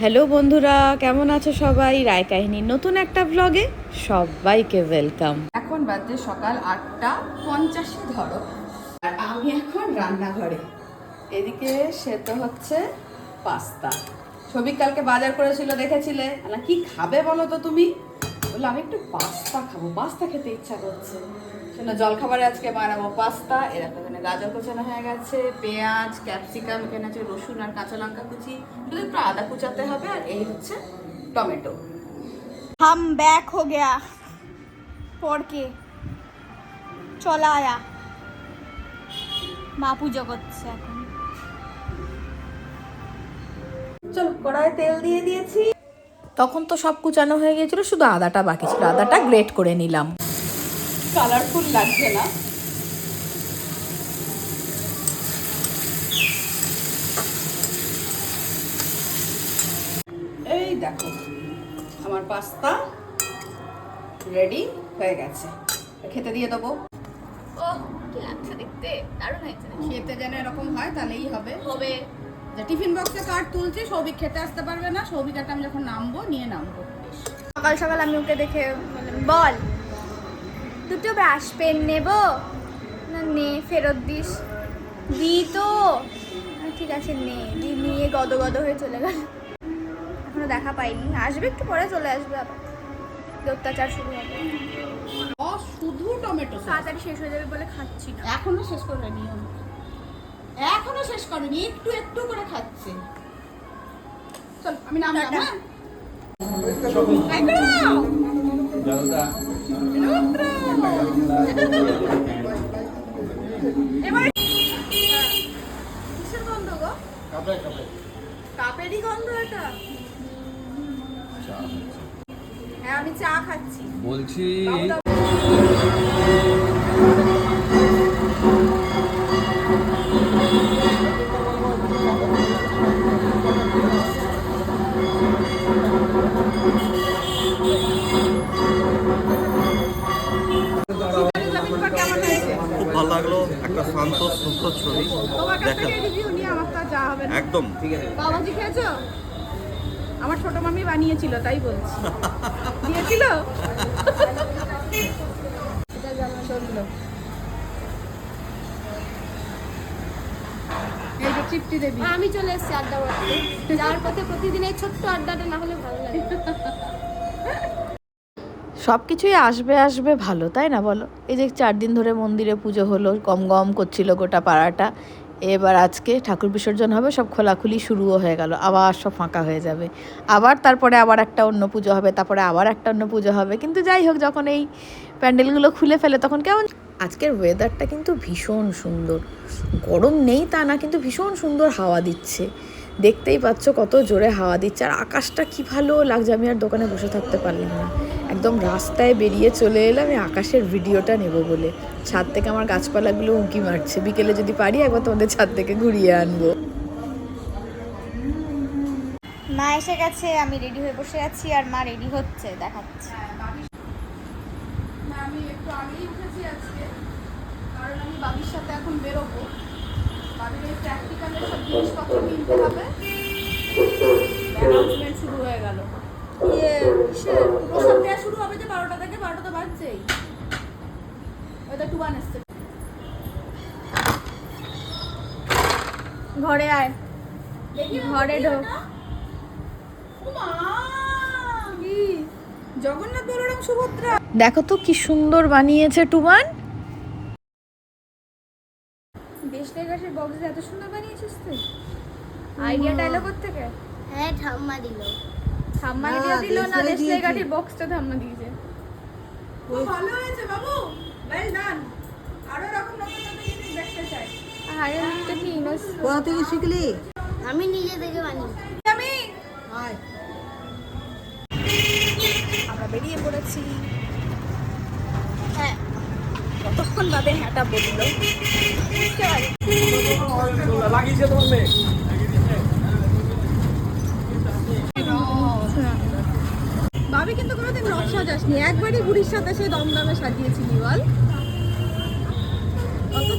Hello বন্ধুরা, কেমন আছো সবাই? রায় কাহিনীর নতুন একটা ব্লগে সবাইকে ওয়েলকাম এখন বাজে সকাল আটটা পঞ্চাশে ধরো। আর আমি এখন রান্নাঘরে। এদিকে সেদ্ধ হচ্ছে পাস্তা। ছবি কালকে বাজার করেছিল, দেখেছিলে? না কি খাবে বলো তো তুমি? বলল, আমি একটু পাস্তা খাব। পাস্তা খেতে ইচ্ছা করছে। জন্য জলখাবারে আজকে বানাবো পাস্তা এরকম এখানে গাজর কোচানো হয়ে গেছে, পেঁয়াজ, ক্যাপসিকাম, এখানে আছে রসুন আর কাঁচা লঙ্কা কুচি। শুধু একটু আদা কুচাতে হবে আর এই হচ্ছে টমেটো। হাম ব্যাক হো গেয়া পড়কে চলা আয়া। মা পুজো করছে এখন। চলো কড়াই তেল দিয়ে দিয়েছি। তখন তো সব কুচানো হয়ে গিয়েছিল, শুধু আদাটা বাকি ছিল, আদাটা গ্রেট করে নিলাম। কালারফুল লাগছে না। এই দেখো আমার পাস্তা রেডি হয়ে গেছে। খেতে দিয়ে দেবো। ও কি লাগছে দেখতে? দারুণ হয়েছে খেতে যেন এরকম হয় তাহলেই হবে। হবে। যে টিফিন বক্সে কার্ড তুলছি সৌভিক খেতে আসতে পারবে না। সৌভিক আমি যখন নামবো নিয়ে নামবো। সকাল সকাল আমি ওকে দেখে বল। দুটো ব্রাশ পেন নেব। না নে ফেরত দিস। দি তো। ঠিক আছে নে। দি নিয়ে গদ গদ হয়ে চলে গেল। এখনও দেখা পাইনি। আসবে একটু পরে চলে আসবে আবার। অত্যাচার শুরু হবে। ও শুধু টমেটো তাড়াতাড়ি শেষ হয়ে যাবে বলে খাচ্ছি না। এখনও শেষ করেনি। এখনও শেষ করেনি একটু একটু করে খাচ্ছে। চল আমি। হ্যাঁ। রুদ্র। এবারে কিসের গন্ধ গো? কাপেরই গন্ধ এটা? হ্যাঁ আমি চা খাচ্ছি। বলছি লাগল একটা শান্ত সুস্থ ছবি দেখা থেকে রিভিউ নিয়ে আমার তো আর যাওয়া হবে না। একদম। পাওভাজি খেয়েছো? আমার ছোট মামি বানিয়েছিল তাই বলছি। দিয়েছিল? এই যে তৃপ্তি দেবী। আমি চলে এসেছি আড্ডা যাওয়ার পথে প্রতিদিন এই ছোট্ট আড্ডাটা না হলে ভালো লাগে। সব কিছুই আসবে আসবে ভালো, তাই না বলো? এই যে চার দিন ধরে মন্দিরে পুজো হলো, গম গম করছিল গোটা পাড়াটা। এবার আজকে ঠাকুর বিসর্জন হবে, সব খোলাখুলি শুরুও হয়ে গেল, আবার সব ফাঁকা হয়ে যাবে। আবার তারপরে আবার একটা অন্য পুজো হবে, তারপরে আবার একটা অন্য পুজো হবে। কিন্তু যাই হোক, যখন এই প্যান্ডেলগুলো খুলে ফেলে, তখন কেমন? আজকের ওয়েদারটা কিন্তু ভীষণ সুন্দর। গরম নেই তা না, কিন্তু ভীষণ সুন্দর হাওয়া দিচ্ছে। দেখতেই পাচ্ছ কত জোরে হাওয়া দিচ্ছে, আর আকাশটা কি ভালো লাগছে, আমি আর দোকানে বসে থাকতে পারলাম না। একদম রাস্তায় বেরিয়ে চলে এলাম আমি আকাশের ভিডিওটা নেব বলে। ছাদ থেকে আমার গাছপালাগুলো উঁকি মারছে। বিকেলে যদি পারি একবার তোমাদের ছাদ থেকে ঘুরিয়ে আনব। মা এসে গেছে আমি রেডি হয়ে বসে আছি আর মা রেডি হচ্ছে দেখাচ্ছে। আমি একটু আগেই উঠেছি আজকে কারণ আমি বাবির সাথে এখন বেরোবো বাবির এই প্র্যাকটিক্যালের সব জিনিসপত্র কিনতে হবে অ্যানাউন্সমেন্ট শুরু হয়ে গেল ইয়ে কিসের প্রসাদ দেওয়া শুরু হবে যে বারোটা থেকে বারোটা তো বাজছেই ওইটা টুবান এসছে ঘরে আয়। ঘরে ঢোক। জগন্নাথ বলরাম সুভদ্রা। দেখো তো কি সুন্দর বানিয়েছে টুবান দেশলাই গাছের বক্স এত সুন্দর বানিয়েছিস তুই। আইডিয়াটা এলো থেকে? হ্যাঁ ঠাম্মা দিল। ঠাম্মা আইডিয়া দিল না দেশলাই গাছের বক্সটা ঠাম্মা দিয়েছে। খুব ভালো হয়েছে বাবু। ওয়েল ডান আরও নতুন জিনিস দেখতে চাই। আরে একটা কি ইনোস কোথা থেকে শিখলি? আমি নিজে থেকে বানিয়েছি। আমি? আমরা বেরিয়ে পড়েছি। হ্যাঁ। কতক্ষণ বাদে হ্যাঁটা বলল? বুঝতে পারি। ভাবি কিন্তু কোনোদিন রথ সাজাসনি। একবারই বুড়ির সাথে সে দমদমে সাজিয়েছিলি বল।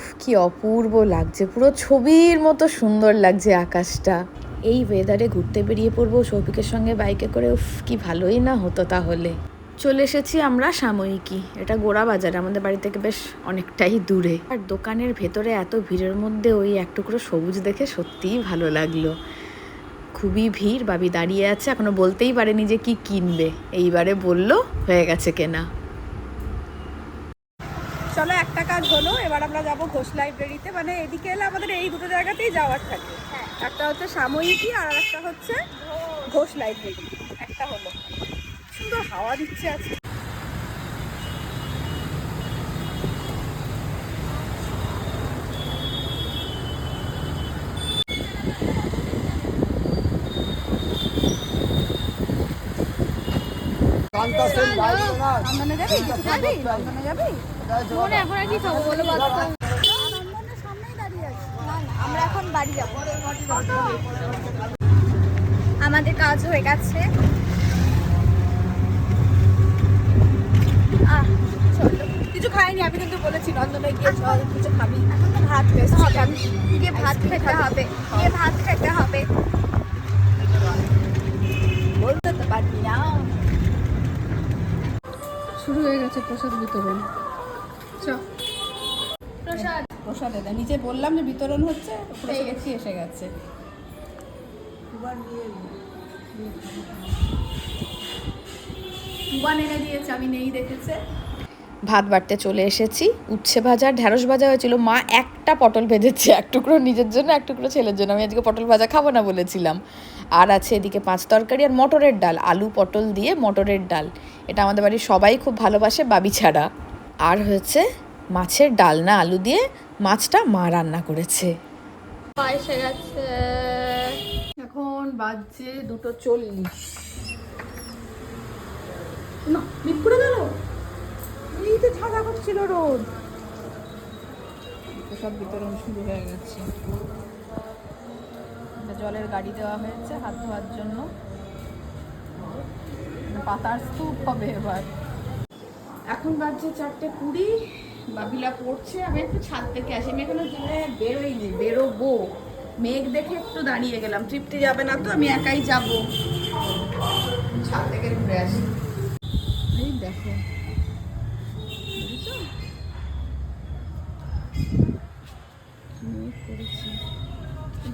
উফ, কি অপূর্ব লাগছে। পুরো ছবির মতো সুন্দর লাগছে আকাশটা। এই ওয়েদারে ঘুরতে বেরিয়ে পড়ব সৌভিকের সঙ্গে বাইকে করে, উফ, কি ভালোই না হতো তাহলে। চলে এসেছি আমরা সাময়িকী। এটা গোড়া বাজার, আমাদের বাড়ি থেকে বেশ অনেকটাই দূরে। আর দোকানের ভেতরে এত ভিড়ের মধ্যে ওই এক টুকরো সবুজ দেখে সত্যিই ভালো লাগল। খুবই ভিড়, বাবি দাঁড়িয়ে আছে, এখনও বলতেই পারেনি যে কি কিনবে। এইবারে বলল হয়ে গেছে কেনা চলো একটা কাজ হলো এবার আমরা যাব ঘোষ লাইব্রেরিতে। মানে এদিকে এলে আমাদের এই দুটো জায়গাতেই যাওয়ার থাকে। একটা হচ্ছে সাময়িকী আর একটা হচ্ছে ঘোষ লাইব্রেরি। একটা হলো। সুন্দর হাওয়া দিচ্ছে আজকে নন্দনে যাবি? নন্দনে যাবি? মনে এখন আর কি খাব বলো আমরা এখন বাড়ি যাব। আমাদের কাজ হয়ে গেছে। আহ কিছু খাইনি আমি কিন্তু বলেছি নন্দনে গিয়ে কিছু খাবি। এখন তো ভাত খেতে হবে গিয়ে ভাত খেতে হবে। গিয়ে ভাত খেতে হবে। বলতে তো পারবি না। শুরু হয়ে গেছে প্রসাদ বিতরণ। প্রসাদ। প্রসাদ এদা নিচে বললাম যে বিতরণ হচ্ছে এসে গেছে। এনে দিয়েছে আমি নেই দেখেছে। ভাত বাড়তে চলে এসেছি। উচ্ছে ভাজা ঢ্যাঁড়স ভাজা হয়েছিল। মা একটা পটল ভেজেছে এক টুকরো নিজের জন্য এক টুকরো ছেলের জন্য। আমি আজকে পটল ভাজা খাব না বলেছিলাম। আর আছে এদিকে পাঁচ তরকারি আর মটরের ডাল। আলু পটল দিয়ে মটরের ডাল। এটা আমাদের বাড়ির সবাই খুব ভালোবাসে বাবি ছাড়া। আর হয়েছে মাছের ডালনা আলু দিয়ে মাছটা মা রান্না করেছে। এসে গেছে। এখন বাজছে দুটো চল্লিশ। না করে গেল? এই তো ঝাঁঝা করছিল রোদ। সব বিতরণ শুরু হয়ে গেছে। জলের গাড়ি দেওয়া হয়েছে হাত ধোয়ার জন্য। পাতার স্তূপ হবে এবার। এখন বাজছে চারটে কুড়ি, বাবিলা পড়ছে, আমি একটু ছাদ থেকে আসি, আমি এখনও দিনে বেরোইনি, বেরোবো। মেঘ দেখে একটু দাঁড়িয়ে গেলাম, তৃপ্তি যাবে না তো, আমি একাই যাব। ছাদ থেকে ঘুরে আসি। এই দেখো।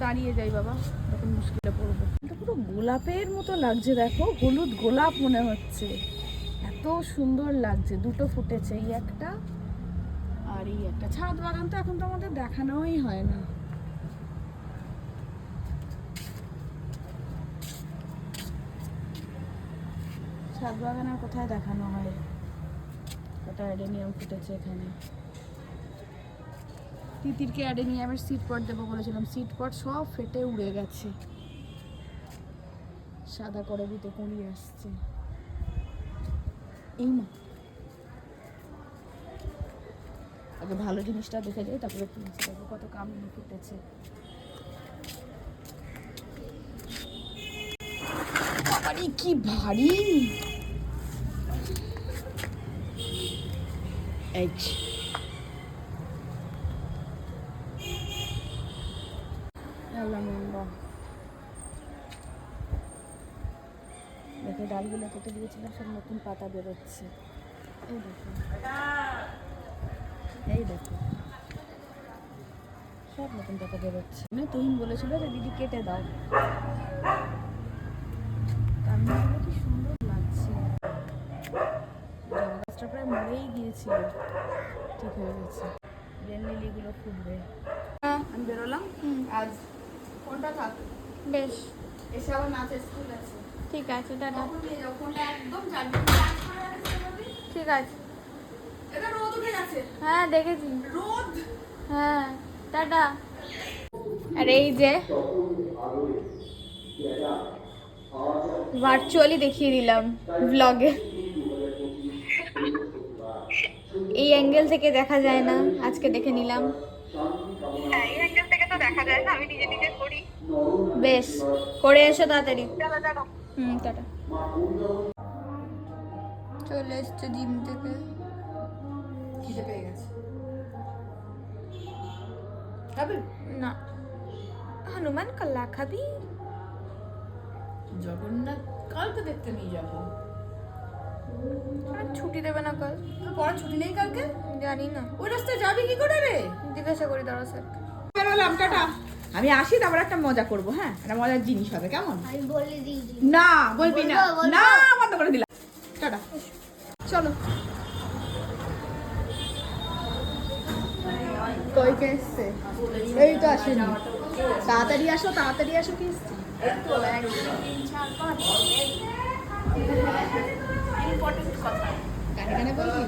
দাঁড়িয়ে যাই বাবা, তখন মুশকিলে পড়ব। পুরো গোলাপের মতো লাগছে, দেখো, হলুদ গোলাপ মনে হচ্ছে। এত সুন্দর লাগছে, দুটো ফুটেছে, এই একটা আর এই একটা। ছাদ বাগান তো এখন তো আমাদের দেখানোই হয় না। ছাদ বাগান আর কোথায় দেখানো হয়? ওটা অ্যাডেনিয়াম ফুটেছে এখানে। তিতিরকে অ্যাডেনিয়ামের সিট পট দেবো বলেছিলাম। সিট পট সব ফেটে উড়ে গেছে। সাদা করে দিতে কুড়ি আসছে। এই না। আগে ভালো জিনিসটা দেখে যাই, তারপরে দেখো কত কাম ফুটেছে কি ভারী! এই দেখো ডালগুলো কেটে দিয়েছিলাম সব নতুন পাতা বেরোচ্ছে। এই দেখো। এই দেখো। সব নতুন পাতা বেরোচ্ছে। না তুহিন বলেছিল যে দিদি কেটে দাও। কামিনীগুলো কি সুন্দর লাগছে। গাছটা প্রায় মরেই গিয়েছিল। ঠিক হয়ে গেছে। বেল লিলিগুলো ফুটবে। আমি বেরোলাম? আজ ফোনটা থাক। বেশ। এসে আবার নাচের স্কুল আছে। ঠিক আছে পারবি ঠিক আছে। হ্যাঁ দেখেছি। হ্যাঁ টাটা। আর এই যে ভার্চুয়ালি দেখিয়ে দিলাম ব্লগে এই অ্যাঙ্গেল থেকে দেখা যায় না আজকে দেখে নিলাম। বেশ করে এসো তাড়াতাড়ি। হুম টাটা। চলে এসছে জিম থেকে। খিদে পেয়ে গেছে। খাবে? না। হনুমান কল্লা খাবি? জগন্নাথ কালকে দেখতে নিয়ে যাব। আর ছুটি দেবে না কাল। তোর পড়া ছুটি নেই কালকে? জানি না। ওই রাস্তায় যাবি কি করে রে? জিজ্ঞাসা করি দাঁড়া স্যার বেরোলাম টাটা। আমি আসি তারপর একটা মজা করব হ্যাঁ? একটা মজার জিনিস হবে কেমন? আমি বলে দিয়েছি না বলবি না। না বন্ধ করে দিলাম। টাটা। চলো। কই কে এসছে? এই তো আসেনি। তাড়াতাড়ি আসো তাড়াতাড়ি আসো কি এসছে? বলবি?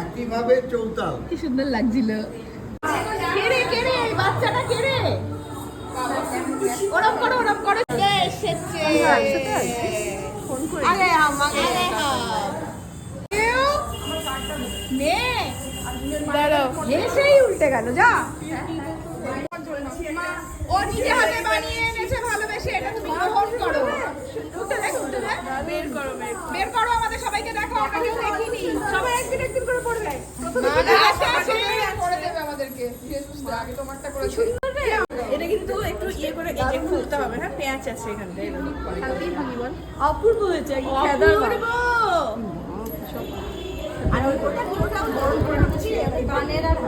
একইভাবে চৌতাল কি সুন্দর লাগছিল। দাঁড়াও উল্টে গেল যা। ও নিজে হাতে বানিয়ে এনেছে ভালোবেসে এটা তুমি গ্রহণ করো। দেখ দেখ। বের করো বের করো। আমাদের সবাইকে দেখো আমরা কেউ দেখিনি। সবাই একদিন একদিন করে পড়বে। করে দেবে আমাদেরকে। আগে তোমারটা করে এটা কিন্তু একটু ইয়ে করে একটু খুলতে হবে হ্যাঁ? পেঁয়াজ আছে অপূর্ব হয়েছে অপূর্ব। আর ওই কোটা গরম করে নিচ্ছি আর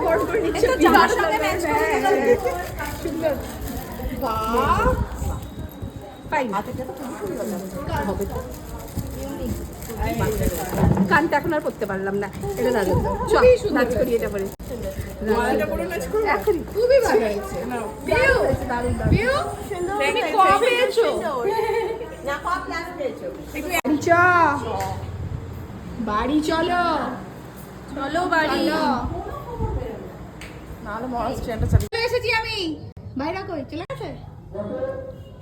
বরণ করে? নিচ্ছে সুন্দর এখন আর করতে পারলাম না এটা সুন্দর নাচ করি এটা পরে খুবই ভালো হয়েছে বাড়ি চলো। চলো বাড়ি। নাহলে মহারাজ ট্রেনটা চাবি চলে এসেছি আমি। বাইরে কই? চলে গেছে?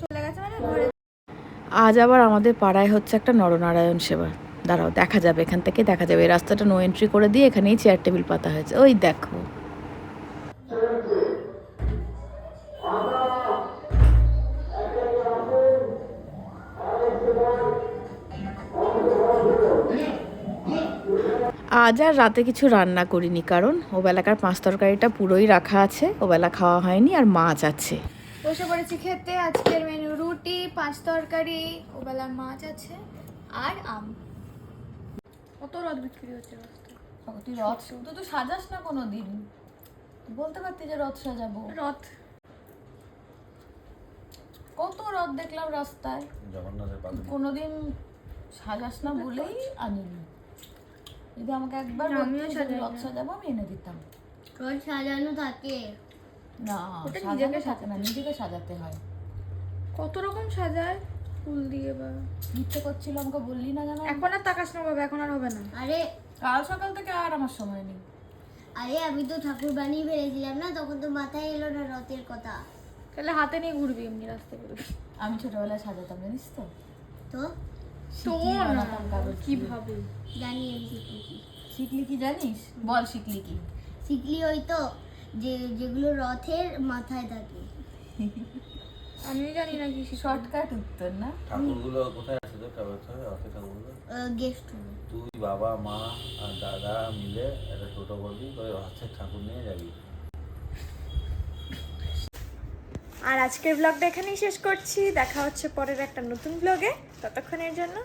চলে গেছে মানে ঘরে। আজ আবার আমাদের পাড়ায় হচ্ছে একটা নরনারায়ণ সেবা। দাঁড়াও দেখা যাবে এখান থেকে দেখা যাবে। এই রাস্তাটা নো এন্ট্রি করে দিয়ে এখানেই চেয়ার টেবিল পাতা হয়েছে। ওই দেখো। আজ আর রাতে কিছু রান্না করিনি কারণ ওবেলাকার পাঁচ তরকারিটা পুরোই রাখা আছে ওবেলা খাওয়া হয়নি আর মাছ আছে। বসে পড়েছি খেতে আজকের মেনু রুটি পাঁচ তরকারি ওবেলার মাছ আছে আর আম। কত রদ বিক্রি হচ্ছে তুই রথ তুই তো সাজাস না কোনো দিন বলতে পারতি যে রথ সাজাবো। রথ কত রথ দেখলাম রাস্তায়। কোনোদিন সাজাস না বলেই আনিনি। যদি আমাকে একবার আমিও রথ সাজাবো আমি এনে দিতাম। তোর সাজানো থাকে। না ওটা সাজানো নিজেকে থাকে না নিজেকে সাজাতে হয়। কত রকম সাজায়? ফুল দিয়ে বা। ইচ্ছে করছিল আমাকে বললি না জানো? এখন আর তাকাস না বাবা এখন আর হবে না। আরে কাল সকাল থেকে আর আমার সময় নেই। আরে আমি তো ঠাকুর বানিয়ে ফেলেছিলাম না তখন তো মাথায় এলো না রথের কথা। তাহলে হাতে নিয়ে ঘুরবি এমনি রাস্তা করে আমি ছোটবেলায় সাজাতাম জানিস তো? তো? তো শিকলি না বানাতাম। কি ভাবে জানি কি। শিকলি কি জানিস? বল শিকলি কি। শিখলি ওই তো যে যেগুলো রথের মাথায় থাকে। আমিও জানি না কি শর্টকাট উত্তর না? ঠাকুরগুলো কোথায় আছে তোর? কাছে রথের ঠাকুরগুলো। গেস্ট তুই বাবা মা আর দাদা মিলে একটা টোটো করবি করে রথের ঠাকুর নিয়ে যাবি। আর আজকের ব্লগটা এখানেই শেষ করছি। দেখা হচ্ছে পরের একটা নতুন ব্লগে ততক্ষণের জন্য